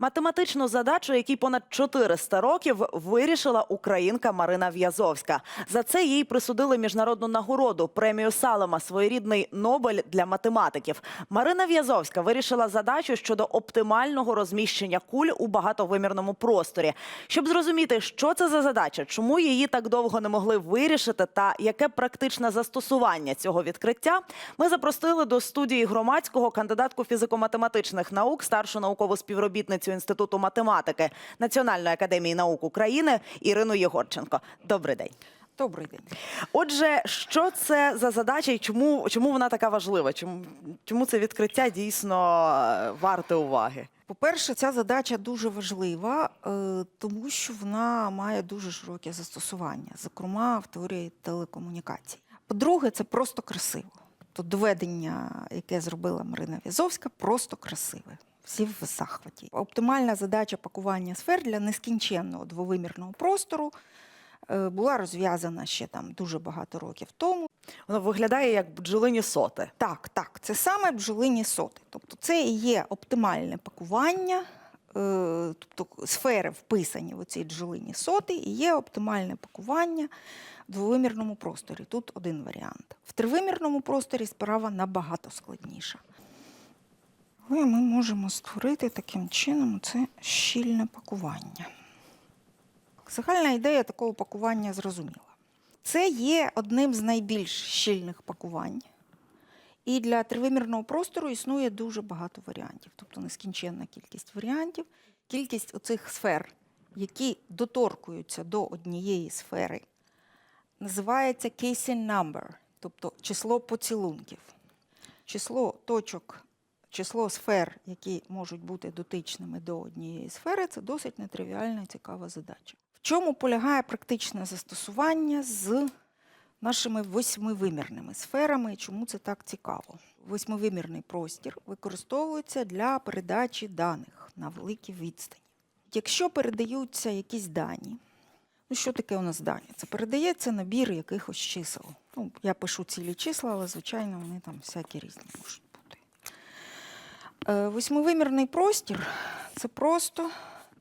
Математичну задачу, якій понад 400 років вирішила українка Марина В'язовська. За це їй присудили міжнародну нагороду премію Салема, своєрідний Нобель для математиків. Марина В'язовська вирішила задачу щодо оптимального розміщення куль у багатовимірному просторі. Щоб зрозуміти, що це за задача, чому її так довго не могли вирішити, та яке практичне застосування цього відкриття, ми запросили до студії громадського кандидатку фізико-математичних наук, старшу наукову співробітницю Інституту математики Національної академії наук України Ірину Єгорченко. Добрий день. Добрий день. Отже, що це за задача і чому, чому вона така важлива? Чому, чому це відкриття дійсно е, варте уваги? По-перше, ця задача дуже важлива, е, тому що вона має дуже широке застосування, зокрема в теорії телекомунікацій. По-друге, це просто красиво. То доведення, яке зробила Марина В'язовська, просто красиве. Всі в захваті. Оптимальна задача пакування сфер для нескінченного двовимірного простору е, була розв'язана ще там дуже багато років тому. Воно виглядає як бджолині соти. Так, так, це саме бджолині соти. Тобто це і є оптимальне пакування, е, тобто сфери вписані в ці бджолині соти, і є оптимальне пакування в двовимірному просторі. Тут один варіант. В тривимірному просторі справа набагато складніша. Але ми можемо створити таким чином це щільне пакування. Загальна ідея такого пакування зрозуміла. Це є одним з найбільш щільних пакувань. І для тривимірного простору існує дуже багато варіантів, тобто нескінченна кількість варіантів. Кількість оцих сфер, які доторкуються до однієї сфери, називається casing number, тобто число поцілунків. Число точок, число сфер, які можуть бути дотичними до однієї сфери, це досить нетривіальна і цікава задача. В чому полягає практичне застосування з нашими восьмивимірними сферами і чому це так цікаво? Восьмивимірний простір використовується для передачі даних на великій відстані. Якщо передаються якісь дані, ну що таке у нас дані? Це передається набір якихось чисел. Ну, я пишу цілі числа, але звичайно вони там всякі різні можуть Восьмивимірний простір це просто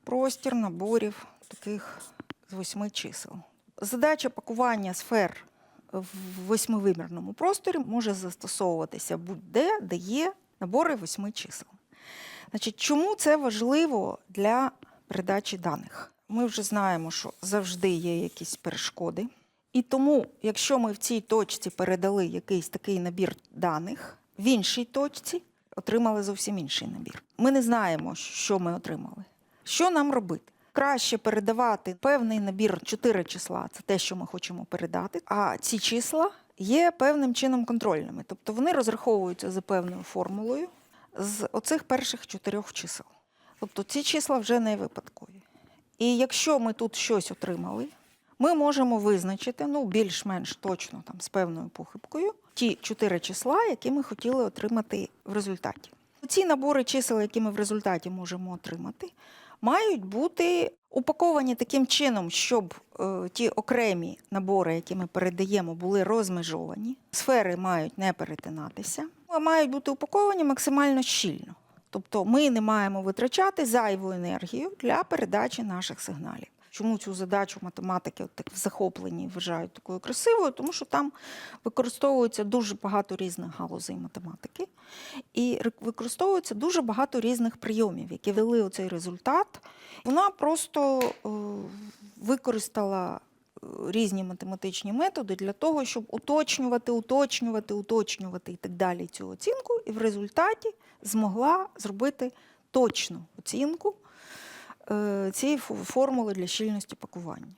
простір наборів таких з восьми чисел. Задача пакування сфер в восьмивимірному просторі може застосовуватися будь-де, де є набори восьми чисел. Значить, чому це важливо для передачі даних? Ми вже знаємо, що завжди є якісь перешкоди. І тому, якщо ми в цій точці передали якийсь такий набір даних, в іншій точці отримали зовсім інший набір. Ми не знаємо, що ми отримали. Що нам робити? Краще передавати певний набір чотири числа, це те, що ми хочемо передати. А ці числа є певним чином контрольними. Тобто вони розраховуються за певною формулою з оцих перших чотирьох чисел. Тобто ці числа вже не випадкові. І якщо ми тут щось отримали, ми можемо визначити ну, більш-менш точно там, з певною похибкою ті чотири числа, які ми хотіли отримати в результаті. Ці набори чисел, які ми в результаті можемо отримати, мають бути упаковані таким чином, щоб е, ті окремі набори, які ми передаємо, були розмежовані. Сфери мають не перетинатися, а мають бути упаковані максимально щільно. Тобто ми не маємо витрачати зайву енергію для передачі наших сигналів. Чому цю задачу математики от так в захопленні вважають такою красивою? Тому що там використовується дуже багато різних галузей математики, і використовується дуже багато різних прийомів, які вели оцей результат. Вона просто е, використала е, різні математичні методи для того, щоб уточнювати, уточнювати, уточнювати і так далі цю оцінку, і в результаті змогла зробити точну оцінку цієї фо- формули для щільності пакування.